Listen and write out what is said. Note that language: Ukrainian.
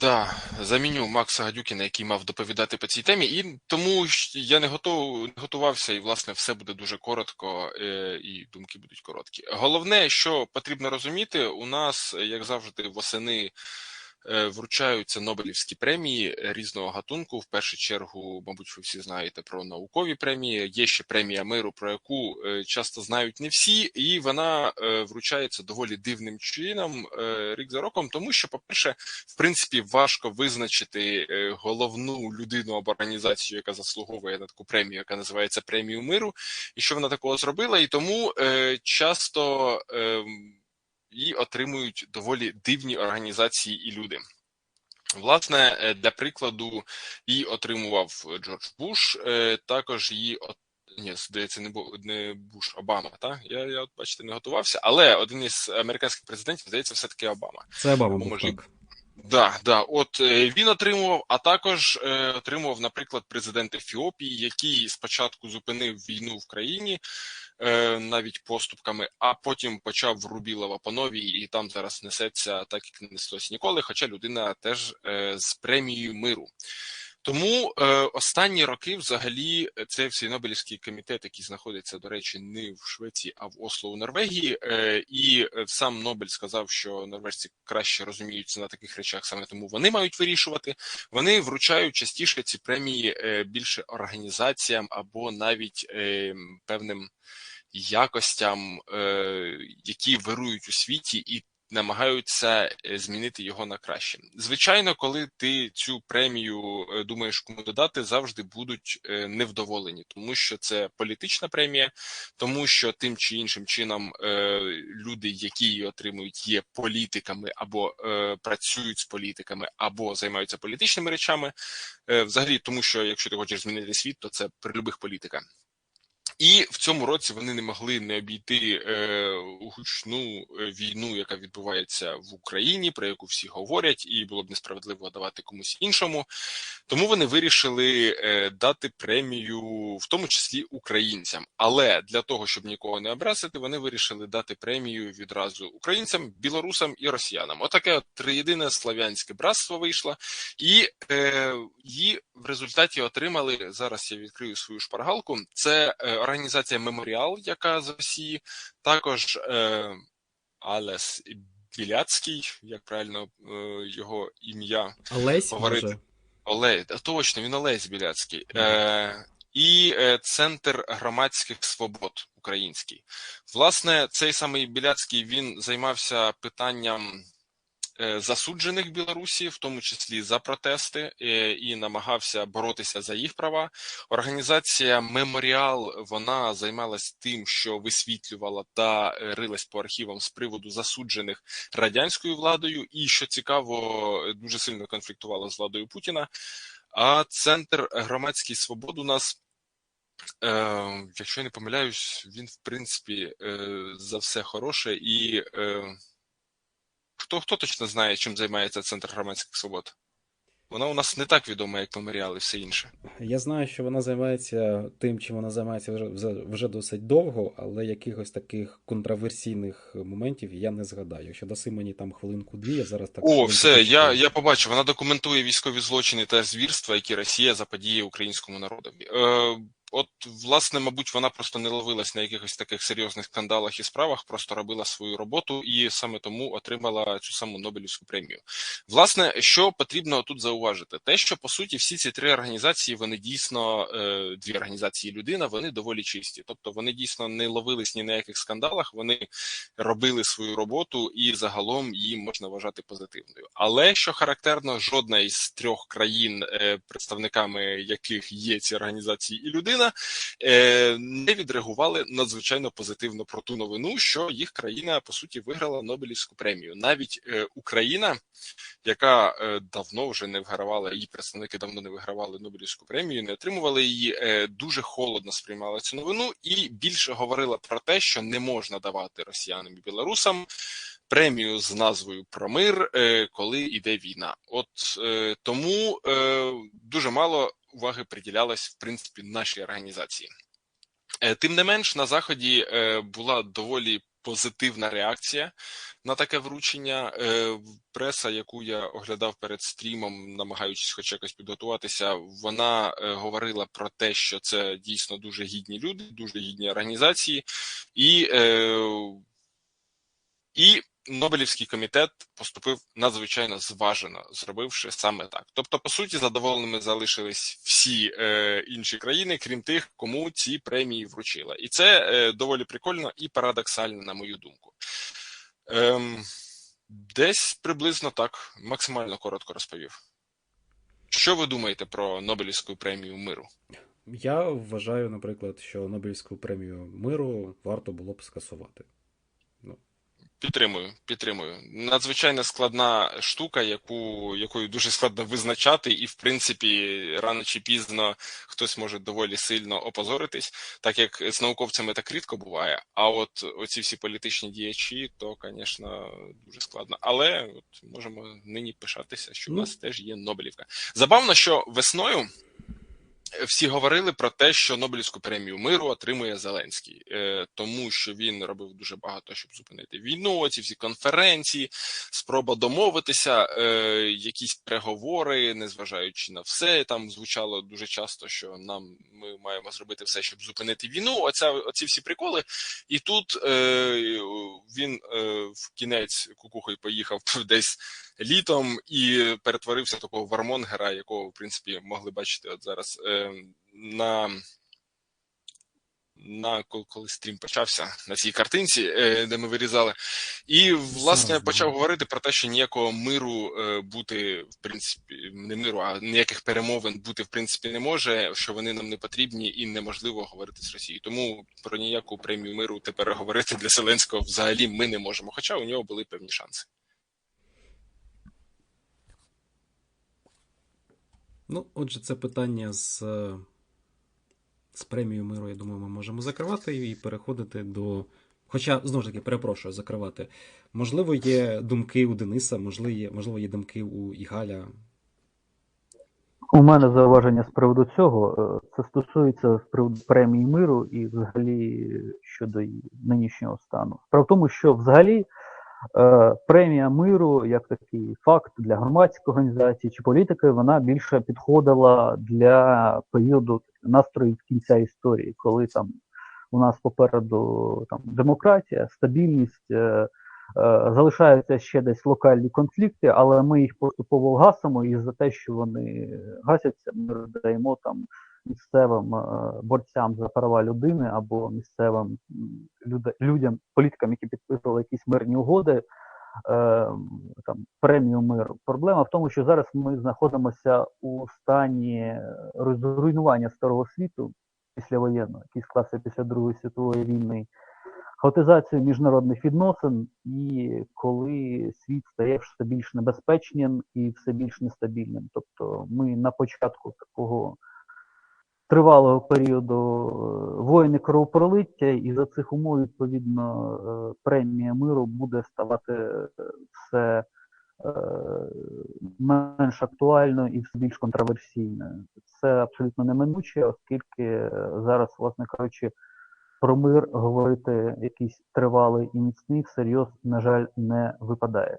Да, заміню Макса Гадюкіна, який мав доповідати по цій темі, і тому я не готов, не готувався, і власне все буде дуже коротко, е, і думки будуть короткі. Головне, що потрібно розуміти, у нас, як завжди, восени. Е, вручаються Нобелівські премії різного гатунку. В першу чергу, мабуть, ви всі знаєте про наукові премії. Є ще премія миру, про яку е, часто знають не всі, і вона е, вручається доволі дивним чином рік за роком, тому що, по-перше, в принципі, важко визначити головну людину або організацію, яка заслуговує на таку премію, яка називається премію миру, і що вона такого зробила, і тому часто. І отримують доволі дивні організації і люди. Власне, е, для прикладу, її отримував Джордж Буш, е, також її ні, здається, не був не Буш, Обама. Та я я от бачите, не готувався, але один із американських президентів здається, все таки Обама. Це Обама може... так. Да, да, от е, він отримував, а також е, отримував, наприклад, президент Ефіопії, який спочатку зупинив війну в країні е, навіть поступками, а потім почав Рубілова по новій, і там зараз несеться так, як не неслось ніколи. Хоча людина теж е, з премією миру. Тому е, останні роки, взагалі, цей всей Нобелівський комітет, який знаходиться, до речі, не в Швеції, а в Осло у Норвегії, е, і сам Нобель сказав, що норвежці краще розуміються на таких речах, саме тому вони мають вирішувати. Вони вручають частіше ці премії е, більше організаціям або навіть е, певним якостям, е, які вирують у світі, і намагаються е, змінити його на краще. Звичайно, коли ти цю премію е, думаєш кому додати, завжди будуть е, невдоволені, тому що це політична премія, тому що тим чи іншим чином люди, які її отримують, є політиками або працюють з політиками, або займаються політичними речами. Взагалі, тому що якщо ти хочеш змінити світ, то це при любих політиках. І в цьому році вони не могли не обійти е, гучну е, війну, яка відбувається в Україні, про яку всі говорять, і було б несправедливо давати комусь іншому. Тому вони вирішили е, дати премію, в тому числі українцям. Але для того, щоб нікого не образити, вони вирішили дати премію відразу українцям, білорусам і росіянам. Отаке от триєдине славянське братство вийшло, і е, її в результаті отримали зараз. Я відкрию свою шпаргалку. Це е, організація Меморіал, яка з Росії, також е, Алес Біляцький, як правильно е, його ім'я Олесь, говорити. Може? Олесь, точно, він Олесь Біляцький. Е, і е, Центр громадських свобод український. Власне, цей самий Біляцький він займався питанням Е, засуджених в Білорусі, в тому числі за протести, е, і намагався боротися за їх права. Організація Меморіал вона займалась тим, що висвітлювала та е, рилась по архівам з приводу засуджених радянською владою, і що цікаво, дуже сильно конфліктувала з владою Путіна. А центр громадської свободи у нас. Е, Якщо я не помиляюсь, він в принципі е, за все хороше і е, Хто хто точно знає, чим займається Центр громадських свобод? Вона у нас не так відома, як меморіал і все інше. Я знаю, що вона займається тим, чим вона займається вже вже досить довго, але якихось таких контроверсійних моментів я не згадаю. Якщо даси мені там хвилинку-дві, я зараз так. О, все, я я побачив. Вона документує військові злочини та звірства, які Росія заподіє українському народові. Е, От, власне, мабуть, вона просто не ловилась на якихось таких серйозних скандалах і справах, просто робила свою роботу і саме тому отримала цю саму Нобелівську премію. Власне, що потрібно тут зауважити, те, що по суті всі ці три організації, вони дійсно е, дві організації людина, вони доволі чисті. Тобто вони дійсно не ловились ні на яких скандалах, вони робили свою роботу і загалом її можна вважати позитивною. Але що характерно, жодна із трьох країн, е, представниками яких є ці організації і людина. Україна е, не відреагували надзвичайно позитивно про ту новину, що їх країна по суті виграла Нобелівську премію. Навіть е, Україна, яка е, давно вже не вигравала, її представники давно не вигравали Нобелівську премію, не отримували її, дуже холодно сприймала цю новину і більше говорила про те, що не можна давати росіянам і білорусам. Премію з назвою про мир, коли йде війна, от тому дуже мало уваги приділялась в принципі нашій організації. Е, тим не менш, на заході е, була доволі позитивна реакція на таке вручення. Е, Преса, яку я оглядав перед стрімом, намагаючись хоч якось підготуватися, вона говорила про те, що це дійсно дуже гідні люди, дуже гідні організації, і, і Нобелівський комітет поступив надзвичайно зважено, зробивши саме так. Тобто, по суті, задоволеними залишились всі е, інші країни, крім тих, кому ці премії вручила. І це е, доволі прикольно і парадоксально, на мою думку. Ем, Десь приблизно так, максимально коротко розповів. Що ви думаєте про Нобелівську премію миру? Я вважаю, наприклад, що Нобелівську премію миру варто було б скасувати. Підтримую, підтримую. Надзвичайно складна штука, яку якою дуже складно визначати, і в принципі рано чи пізно хтось може доволі сильно опозоритись, так як з науковцями так рідко буває. А от оці всі політичні діячі, то, звісно, дуже складно. Але от можемо нині пишатися, що в нас теж є Нобелівка. Забавно, що весною всі говорили про те, що Нобелівську премію миру отримує Зеленський, е, тому що він робив дуже багато, щоб зупинити війну. Ці всі конференції, спроба домовитися, е, якісь переговори, незважаючи на все, там звучало дуже часто, що нам ми маємо зробити все, щоб зупинити війну. Оця оці всі приколи. І тут е, він в кінець кукухою поїхав десь літом і перетворився такого вармонгера, якого в принципі могли бачити от зараз на на коли стрім почався на цій картинці, де ми вирізали, і власне почав говорити про те, що ніякого миру бути в принципі не миру, а ніяких перемовин бути в принципі не може, що вони нам не потрібні і неможливо говорити з Росією. Тому про ніяку премію миру тепер говорити для Зеленського взагалі ми не можемо. Хоча у нього були певні шанси. Ну, отже, це питання з з премією миру, я думаю, ми можемо закривати і переходити до. Хоча, знову ж таки, перепрошую, закривати. Можливо, є думки у Дениса, можливо, є, можливо, є думки у Ігаля. У мене зауваження з приводу цього. Це стосується з приводу премії миру і взагалі щодо нинішнього стану. Справа в тому, що взагалі. Е, премія миру, як такий факт для громадської організації чи політики, вона більше підходила для періоду настроїв кінця історії, коли там у нас попереду там демократія, стабільність, е, е, залишаються ще десь локальні конфлікти, але ми їх поступово гасимо, і за те, що вони гасяться, ми даємо там місцевим е, борцям за права людини або місцевим людям, політикам, які підписували якісь мирні угоди, е, там премію миру. Проблема в тому, що зараз ми знаходимося у стані руйнування старого світу післявоєнного, який склався після Другої світової війни. Хаотизацію міжнародних відносин, і коли світ стає все більш небезпечним і все більш нестабільним. Тобто ми на початку такого тривалого періоду е, воїни кровопролиття, і за цих умов, відповідно, е, премія миру буде ставати е, все менш актуальною і все більш контроверсійною. Це абсолютно неминуче, оскільки зараз, власне кажучи, про мир говорити якийсь тривалий і міцний всерйоз, на жаль, не випадає.